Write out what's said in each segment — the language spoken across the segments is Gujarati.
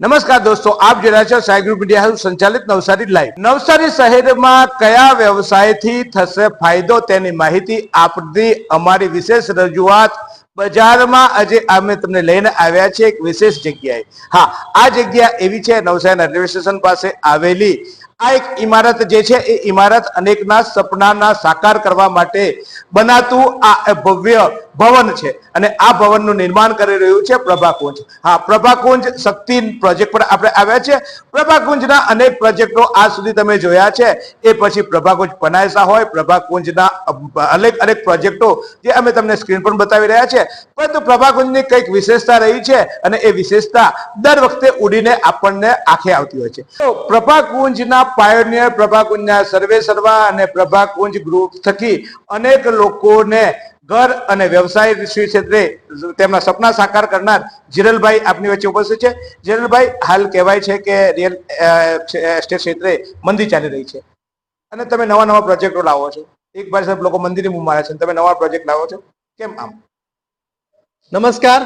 નમસ્કાર દોસ્તો, આપ જોઈ છો સાઈ ગ્રુપ હાઉસ, સંચાલિત નવસારી લાઈવ. નવસારી શહેરમાં કયા વ્યવસાયથી થશે ફાયદો તેની માહિતી આપતી અમારી વિશેષ રજૂઆત બજારમાં આજે અમે તમને લઈને આવ્યા છે એક વિશેષ જગ્યાએ. હા, આ જગ્યા એવી છે નવસારી રેલવે સ્ટેશન પાસે આવેલી આ એક ઇમારત જે છે, એ ઇમારત અનેકના સપનાના સાકાર કરવા માટે બનાતું આ ભવ્ય ભવન છે. અને આ ભવનનું નિર્માણ કરી રહ્યું છે પ્રભાકુંજ. હા, પ્રભાકુંજ શક્તિ પ્રોજેક્ટ પર આપણે આવ્યા છે. પ્રભાકુંજના અનેક પ્રોજેક્ટો આજ સુધી તમે જોયા છે. એ પછી પ્રભાકુંજ પનાયસા હોય, પ્રભાકુંજના અનેક અનેક પ્રોજેક્ટો જે અમે તમને સ્ક્રીન પર બતાવી રહ્યા છે. પરંતુ પ્રભાકુંજની કંઈક વિશેષતા રહી છે અને એ વિશેષતા દર વખતે ઉડીને આપણને આંખે આવતી હોય છે. તો પ્રભાકુંજના પાયોનિયર પ્રભાકુંજના સર્વે સર્વા અને પ્રભાકુંજ ગ્રુપ થકી અનેક લોકોને ઘર અને વ્યવસાય ક્ષેત્રે તેમના સપના સાકાર કરનાર જીરલભાઈ આપની વચ્ચે ઉપસ્થિત છે. જીરલભાઈ, હાલ કહેવાય છે કે રિયલ એસ્ટેટ ક્ષેત્રે મંદી ચાલી રહી છે. અને તમે નવા નવા પ્રોજેક્ટો લાવો છો. એક બાર સાહેબ લોકો મંદિરની બૂમ મારે છે. તમે નવા પ્રોજેક્ટ લાવો છો. કેમ આમ? નમસ્કાર.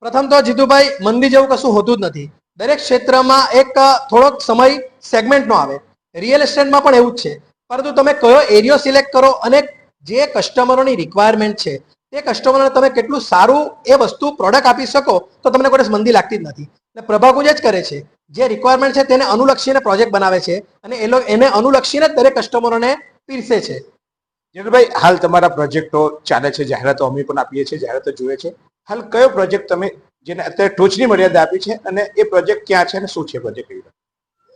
પ્રથમ તો જીતુભાઈ, મંદી જેવું કશું હોતું જ નથી. દરેક ક્ષેત્રમાં એક થોડોક સમય સેગમેન્ટનો આવે. રિયલ એસ્ટેટમાં પણ એવું જ છે. પરંતુ તમે કયો એરિયો સિલેક્ટ કરો અને જે કસ્ટમરોની રિક્વાયરમેન્ટ છે, તે કસ્ટમરને તમે કેટલું સારું એ વસ્તુ પ્રોડક્ટ આપી શકો, તો તમને કોઈ મંદી લાગતી જ નથી. એટલે પ્રભાકુંજ જ કરે છે. જે રિક્વાયરમેન્ટ છે તેને અનુલક્ષીને પ્રોજેક્ટ બનાવે છે અને એ લોકો એને અનુલક્ષીને જ દરેક કસ્ટમરોને પીરસે છે. જીતુભાઈ, હાલ તમારા પ્રોજેક્ટો ચાલે છે. જાહેરાતો અમે પણ આપીએ છીએ. જાહેરાતો જોઈએ છે. હાલ કયો પ્રોજેક્ટ તમે જેને અત્યારે ટોચની મર્યાદા આપી છે અને એ પ્રોજેક્ટ ક્યાં છે અને શું છે પ્રોજેક્ટ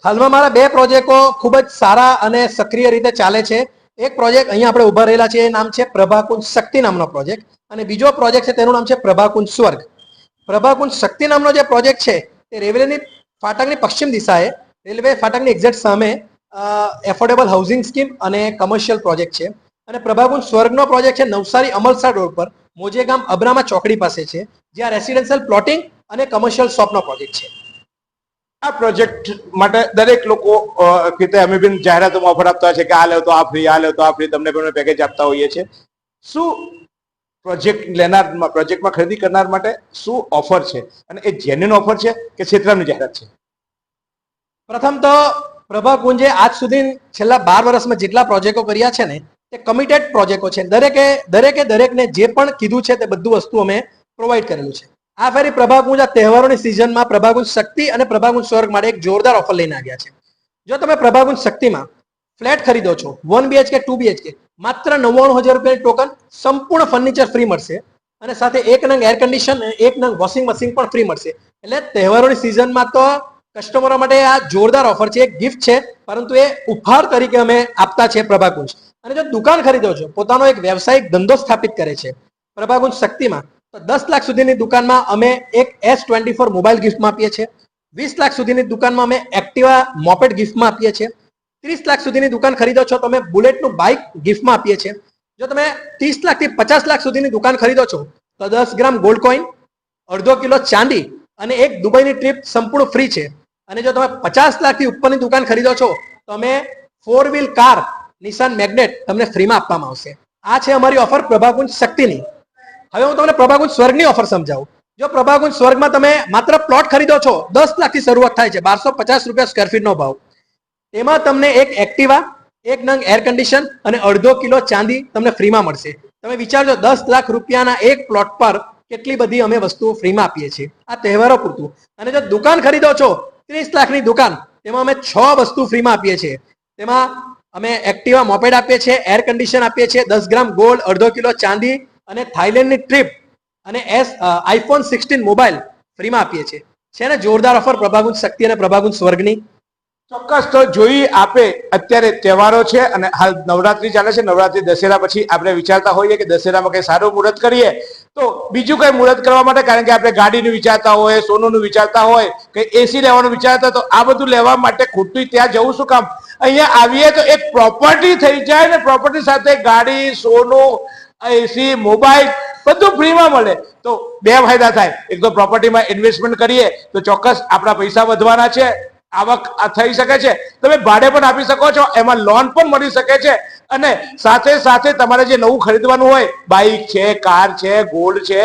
હાલમાં મારા બે પ્રોજેક્ટો ખૂબ જ સારા અને સક્રિય રીતે ચાલે છે. એક પ્રોજેક્ટ અહીંયા આપણે ઊભા રહેલા છે એ નામ છે પ્રભાકુંજ શક્તિ નામનો પ્રોજેક્ટ અને બીજો પ્રોજેક્ટ છે તેનું નામ છે પ્રભાકુંજ સ્વર્ગ. પ્રભાકુંજ શક્તિ નામનો જે પ્રોજેક્ટ છે, તે રેલવેની ફાટકની પશ્ચિમ દિશાએ, રેલવે ફાટકની એક્ઝેક્ટ સામે એફોર્ડેબલ હાઉસિંગ સ્કીમ અને કમર્શિયલ પ્રોજેક્ટ છે. અને પ્રભાકુંજ સ્વર્ગનો પ્રોજેક્ટ છે નવસારી અમલસાડ રોડ પર. મોજેગામ અબ્રામા ચોકડી પાસે છે જ્યાં રેસિડેન્શિયલ પ્લોટિંગ અને કમર્શિયલ શોપનો પ્રોજેક્ટ છે. આ પ્રોજેક્ટ માટે દરેક લોકો કીતે અમે બી જાહેરાતોમાં ઓફર આપતા હોય છે કે આ લેવ તો આ ફ્રી આ લેવ તો આ ફ્રી તમને પણ પેકેજ આપતા હોઈએ છીએ. શું પ્રોજેક્ટ લેનાર પ્રોજેક્ટમાં ખરીદી કરનાર માટે શું ઓફર છે? અને એ જેન્યુન ઓફર છે કે ક્ષેત્રની જાહેરાત છે? પ્રથમ તો પ્રભા કુંજે આજ સુધી છેલ્લા બાર વર્ષમાં જેટલા પ્રોજેક્ટો કર્યા છે ને કમિટેડ પ્રોજેક્ટો છે, દરેકે દરેકે, દરેકને જે પણ કીધું છે તે બધું વસ્તુ અમે પ્રોવાઈડ કરેલું છે. આ ફેરી પ્રભાકુંજ આ તહેવારોની સિઝનમાં પ્રભાકુંજ શક્તિ અને પ્રભાકુંજ સ્વર્ગ માટે એક જોરદાર ઓફર લઈને આવ્યા છે. જો તમે પ્રભાકુંજ શક્તિમાં ફ્લેટ ખરીદો છો વન બીએચકે ટુ બીએચકે માત્ર નવ્વાણું હજાર રૂપિયાની ટોકન સંપૂર્ણ ફર્નિચર ફ્રી મળશે અને સાથે એક નંગ એર કન્ડિશન એક નંગ વોશિંગ મશીન પણ ફ્રી મળશે. એટલે તહેવારોની સિઝનમાં તો કસ્ટમરો માટે આ જોરદાર ઓફર છે, એક ગિફ્ટ છે, પરંતુ એ ઉપહાર તરીકે અમે આપતા છે પ્રભાકુંજ અને જો દુકાન ખરીદો છો, પોતાનો એક વ્યવસાયિક ધંધો સ્થાપિત કરે છે, પ્રભાગુંજ શક્તિમાં, તો દસ લાખ સુધીની દુકાનમાં અમે એક એસ ટ્વેન્ટી ફોર મોબાઈલ ગિફ્ટમાં આપીએ છીએ. વીસ લાખ સુધીની દુકાનમાં અમે એક્ટિવા મોપેડ ગિફ્ટમાં આપીએ છીએ. ત્રીસ લાખ સુધીની દુકાન ખરીદો છો, તો અમે બુલેટનું બાઇક ગિફ્ટમાં આપીએ છીએ. જો તમે ત્રીસ લાખથી પચાસ લાખ સુધીની દુકાન ખરીદો છો, તો દસ ગ્રામ ગોલ્ડ કોઈન અડધો કિલો ચાંદી અને એક દુબઈની ટ્રીપ સંપૂર્ણ ફ્રી છે. અને જો તમે પચાસ લાખથી ઉપરની દુકાન ખરીદો છો, તો અમે four wheel car Nissan Magnite તમને ફ્રીમાં આપવામાં આવશે. આ છે અમારી ઓફર પ્રભાકુંજ શક્તિની. હવે હું તમને પ્રભાકુંજ સ્વર્ગની ઓફર સમજાવું. જો પ્રભાકુંજ સ્વર્ગમાં તમે માત્ર પ્લોટ ખરીદો છો, દસ લાખથી શરૂઆત થાય છે, બારસો પચાસ રૂપિયા સ્ક્વેર ફીટનો ભાવ. તેમાં તમને એક એક્ટિવા એક નંગ એર કન્ડિશન અને અડધો કિલો ચાંદી તમને ફ્રીમાં મળશે. તમે વિચારજો, દસ લાખ રૂપિયાના એક પ્લોટ પર કેટલી બધી અમે વસ્તુઓ ફ્રીમાં આપીએ છીએ. આ તહેવારો પૂરતું. અને જો દુકાન ખરીદો છો, ત્રીસ લાખની દુકાન, તેમાં અમે છ વસ્તુ ફ્રીમાં આપીએ છીએ. તેમાં અમે એક્ટિવા મોપેડ આપીએ છીએ, એર કન્ડિશન આપીએ છીએ, દસ ગ્રામ ગોલ્ડ અડધો કિલો ચાંદી અને થાઇલેન્ડની ટ્રીપ અને એસ આઈફોન સિક્સટીન મોબાઈલ ફ્રીમાં આપીએ છીએ. છે ને? જોરદાર ઓફર, પ્રભાગુંજ શક્તિ અને પ્રભાગુંજ સ્વર્ગની. ચોક્કસ, તો જોઈ આપે અત્યારે તહેવારો છે અને હાલ નવરાત્રી ચાલે છે. નવરાત્રી દશેરા પછી આપણે વિચારતા હોઈએ કે દશેરામાં કંઈ સારું મુહૂર્ત કરીએ. તો બીજું કંઈ મુહૂર્ત કરવા માટે, કારણ કે આપણે ગાડીનું વિચારતા હોય, સોનુનું વિચારતા હોય કે એસી લેવાનું વિચારતા તો આ બધું લેવા માટે ખોટું ત્યાં જવું શું કામ? અહીંયા આવીએ તો એક પ્રોપર્ટી થઈ જાય ને પ્રોપર્ટી સાથે ગાડી, સોનું એસી મોબાઈલ બધું ફ્રીમાં મળે. તો બે ફાયદા થાય. એક તો પ્રોપર્ટીમાં ઇન્વેસ્ટમેન્ટ કરીએ તો ચોક્કસ આપણા પૈસા વધવાના છે. આવક થઈ શકે છે. તમે ભાડે પણ આપી શકો છો. એમાં લોન પણ મળી શકે છે. અને સાથે સાથે તમારે જે નવું ખરીદવાનું હોય બાઇક છે કાર છે ગોલ્ડ છે,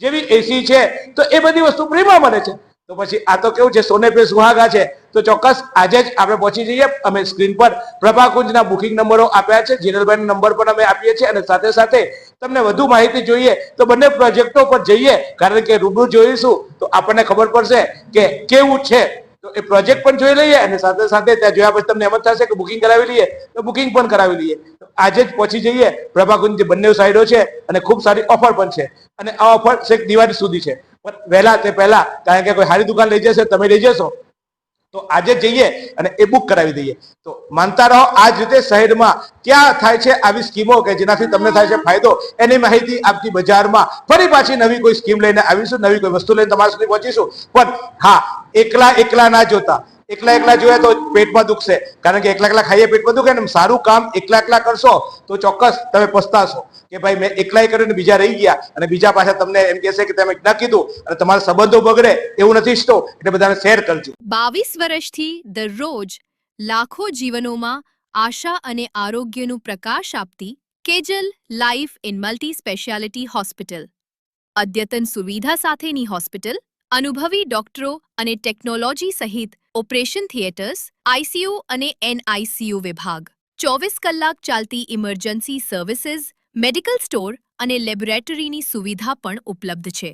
જેવી એસી છે, તો એ બધી વસ્તુ ફ્રીમાં મળે છે. તો પછી આ તો કેવું છે? સોને પે સુહાગા છે. તો ચોક્કસ આજે જ આપણે પહોંચી જઈએ. અમે સ્ક્રીન પર પ્રભાકુંજના બુકિંગ નંબરો આપ્યા છે. જીનલભાઈ નંબર પણ અમે આપીએ છીએ અને સાથે સાથે તમને વધુ માહિતી જોઈએ તો બંને પ્રોજેક્ટો પર જઈએ. કારણ કે રૂબરૂ જોઈશું તો આપણને ખબર પડશે કે કેવું છે. તો એ પ્રોજેક્ટ પણ જોઈ લઈએ અને સાથે સાથે ત્યાં જોયા પછી તમને એમ જ થશે કે બુકિંગ કરાવી લઈએ તો બુકિંગ પણ કરાવી લઈએ. આજે જ પહોંચી જઈએ. પ્રભાકુંજ બંને સાઈડો છે અને ખૂબ સારી ઓફર પણ છે. અને આ ઓફર છેક દિવાળી સુધી છે. પણ વહેલા તે પહેલા, કારણ કે કોઈ સારી દુકાન લઈ જશે, તમે લઈ જશો. તો આજે જઈએ અને એ બુક કરાવી દઈએ. તો માનતા રહો આ જ રીતે શહેરમાં ક્યાં થાય છે આવી સ્કીમો કે જેનાથી તમને થાય છે ફાયદો, એની માહિતી આપતી બજારમાં. ફરી પાછી નવી કોઈ સ્કીમ લઈને આવીશું, નવી કોઈ વસ્તુ લઈને તમારા સુધી પહોંચીશું. પણ હા, એકલા એકલા ના જોતા એકલા એકલા જોઈએ તો પેટમાં દુખશે. કારણ કે એકલા એકલા ખાઈએ પેટમાં દુખે ને સારું કામ એકલા એકલા કરશો તો ચોક્કસ તમે પસ્તાશો કે ભાઈ મેં એકલાય કરીને બીજા રહી ગયા અને બીજા પાછા તમને એમ કહેશે કે તમે ન કીધું અને તમારા સંબંધો બગડે એવું નથી ઈચ્છતો, એટલે બધાને શેર કરજો. બાવીસ વર્ષથી દરરોજ લાખો જીવનોમાં આશા અને આરોગ્યનું પ્રકાશ આપતી Kejal life in multi speciality hospital. અદ્યતન સુવિધા સાથેની હોસ્પિટલ અનુભવી ડોક્ટરો અને ટેકનોલોજી સહિત ઓપરેશન થિયેટર્સ આઈસીયુ અને એનઆઈસીયુ વિભાગ. ચોવીસ કલાક ચાલતી ઇમરજન્સી સર્વિસીસ, મેડિકલ સ્ટોર અને લેબોરેટરીની સુવિધા પણ ઉપલબ્ધ છે.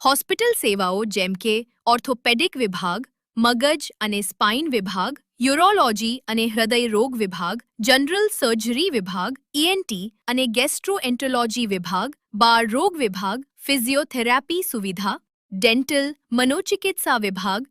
હોસ્પિટલ સેવાઓ જેમ કે ઓર્થોપેડિક વિભાગ, મગજ અને સ્પાઇન વિભાગ, યુરોલોજી અને હૃદય રોગ વિભાગ, જનરલ સર્જરી વિભાગ ઈએનટી અને ગેસ્ટ્રોએન્ટોલોજી વિભાગ, બાળ રોગ વિભાગ, ફિઝિયોથેરાપી સુવિધા, ડેન્ટલ, મનોચિકિત્સા વિભાગ